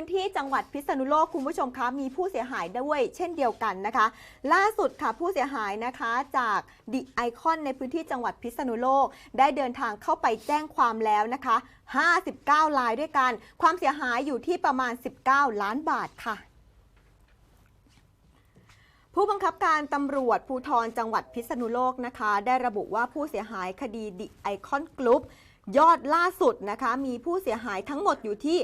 พื้นที่จังหวัดพิษณุโลกคุณผู้ชมคะมีผู้เสียหายด้วยเช่นเดียวกันนะคะ ล่าสุดค่ะผู้เสียหายนะคะจากดิไอคอนในพื้นที่จังหวัดพิษณุโลก ได้เดินทางเข้าไปแจ้งความแล้วนะคะ 59 ลายด้วยกัน ความเสียหายอยู่ที่ประมาณ 19 ล้านบาทค่ะผู้บังคับการตำรวจภูธรจังหวัดพิษณุโลกนะคะ ได้ระบุว่าผู้เสียหายคดีดิไอคอนกรุ๊ป ยอดล่าสุดนะคะมีผู้เสียหายทั้งหมดอยู่ที่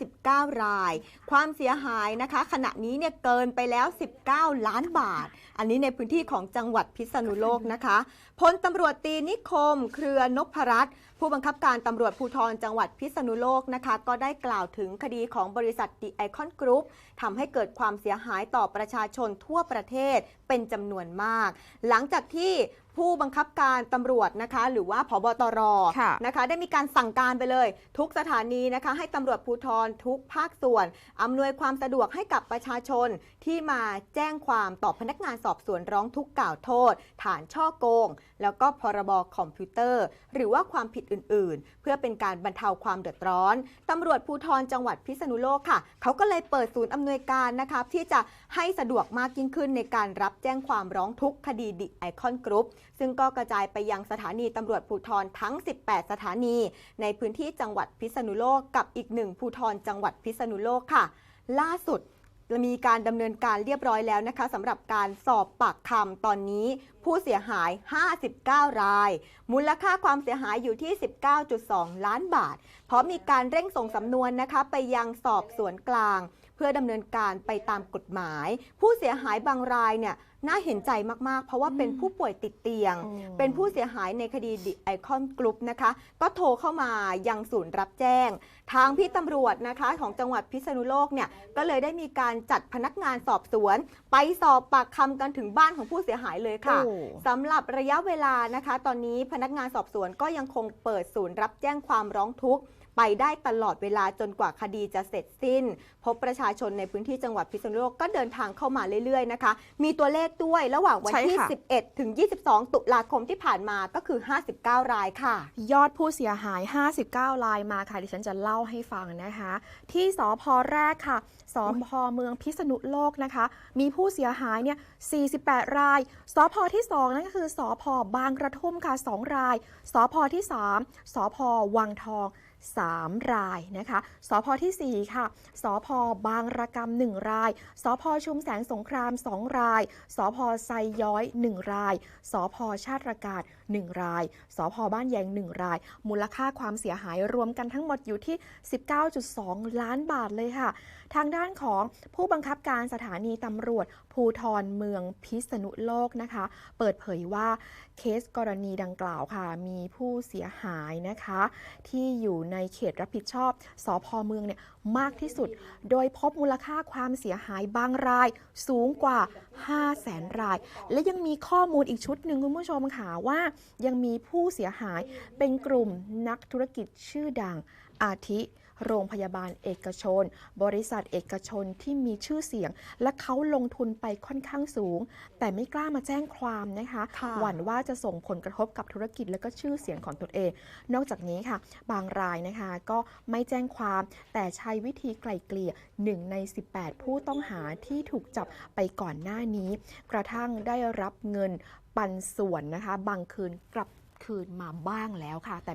59 ราย ความเสียหายนะคะ ขณะนี้เนี่ยเกินไปแล้ว 19 ล้านบาท อันนี้ในพื้นที่ของจังหวัดพิษณุโลกนะคะพลตำรวจตีนิคม เครือนพรัตน์ผู้บังคับการตำรวจภูธรจังหวัดพิษณุโลกนะคะ ก็ได้กล่าวถึงคดีของบริษัทดิไอคอนกรุ๊ปทำให้เกิดความเสียหายต่อประชาชนทั่วประเทศเป็นจำนวนมาก หลังจากที่ ผู้บังคับการตำรวจนะคะ หรือว่าผบตรค่ะนะคะ ได้มีการสั่งการไปเลย ทุกสถานีนะคะ ให้ตำรวจภูธรทุกภาคส่วน อำนวยความสะดวกให้กับประชาชนที่มาแจ้งความต่อพนักงานสอบสวนร้องทุกข์กล่าวโทษ ฐานช่อโกง แล้วก็พรบคอมพิวเตอร์ หรือว่าความผิดอื่น ๆ เพื่อเป็นการบรรเทาความเดือดร้อนตำรวจภูธรจังหวัดพิษณุโลกค่ะ เขาก็เลยเปิดศูนย์อำนวยการนะคะที่จะให้สะดวกมากยิ่งขึ้นในการรับแจ้งความร้องทุกข์คดีดิไอคอนกรุ๊ปซึ่งก็กระจายไปยังสถานีตำรวจภูธรทั้ง 18 สถานี ในพื้นที่จังหวัดพิษณุโลกกับอีกหนึ่งภูธรจังหวัดพิษณุโลกค่ะ ล่าสุดมีการดำเนินการเรียบร้อยแล้วนะคะสำหรับการสอบปากคำตอนนี้ผู้เสียหาย 59 ราย มูลค่าความเสียหายอยู่ที่ 19.2 ล้านบาทเพราะมีการเร่งส่งสำนวนนะคะไปยังสอบสวนกลาง เพื่อดำเนินการไปตามกฎหมาย ผู้เสียหายบางรายเนี่ยน่าเห็นใจมาก ๆ เพราะว่าเป็นผู้ป่วยติดเตียงอืมเป็นผู้เสียหายในคดีดิไอคอนกรุ๊ปนะคะ ก็โทรเข้ามายังศูนย์รับแจ้ง ทางพี่ตำรวจนะคะของจังหวัดพิษณุโลกเนี่ย ก็เลยได้มีการจัดพนักงานสอบสวน ไปสอบปากคำกันถึงบ้านของผู้เสียหายเลยค่ะโอ้สำหรับระยะเวลานะคะ ตอนนี้พนักงานสอบสวนก็ยังคงเปิดศูนย์รับแจ้งความร้องทุกข์ ไปได้ตลอดเวลาจนกว่าคดีจะเสร็จสิ้น พบประชาชนในพื้นที่จังหวัดพิษณุโลกก็เดินทางเข้ามาเรื่อยๆนะคะ มีตัวเลขด้วยระหว่างวันใช่ที่ค่ะ11 ถึง 22 ตุลาคมที่ผ่านมาก็คือ 59 รายค่ะ ยอดผู้เสียหาย 59 รายมาค่ะดิฉันจะเล่าให้ฟังนะคะ ที่สพแรกค่ะสพเมืองพิษณุโลกนะคะ มีผู้เสียหายเนี่ย 48 รายสพที่2นั่นก็คือสพบางกระทุ่มค่ะ 2 รายสพที่ 3สพวังทอง 3 รายนะคะสพทีสี่ 4 ค่ะสพบางระกำ1รายสพชุมแสงสงคราม 2 รายสพไซย้อย 1 รายสพชาติประกาศ 1 รายสพบ้านแยง 1 ราย มูลค่าความเสียหายรวมกันทั้งหมดอยู่ที่ 19.2 ล้านบาทเลยค่ะ ทางด้านของผู้บังคับการสถานีตำรวจภูทรเมืองพิษณุโลกนะคะ เปิดเผยว่าเคสกรณีดังกล่าวค่ะ มีผู้เสียหายนะคะ ที่อยู่ในในเขตรับผิดชอบสพเมืองเนี่ยมากที่สุด โดยพบมูลค่าความเสียหายบางรายสูงกว่า5 0 0แสนราย และยังมีข้อมูลอีกชุดหนึ่งคุณผู้ชมค่ะว่า ยังมีผู้เสียหายเป็นกลุ่มนักธุรกิจชื่อดังอาทิ โรงพยาบาลเอกชน บริษัทเอกชนที่มีชื่อเสียง และเขาลงทุนไปค่อนข้างสูง แต่ไม่กล้ามาแจ้งความนะคะค่ะหวั่นว่าจะส่งผลกระทบกับธุรกิจและก็ชื่อเสียงของตนเอง นอกจากนี้ค่ะ บางรายนะคะก็ไม่แจ้งความ แต่ใช้วิธีไกล่เกลี่ย1ใน 18 ผู้ต้องหาที่ถูกจับไปก่อนหน้านี้กระทั่งได้รับเงินปันส่วนนะคะ บางคืนกลับคืนมาบ้างแล้วค่ะ แต่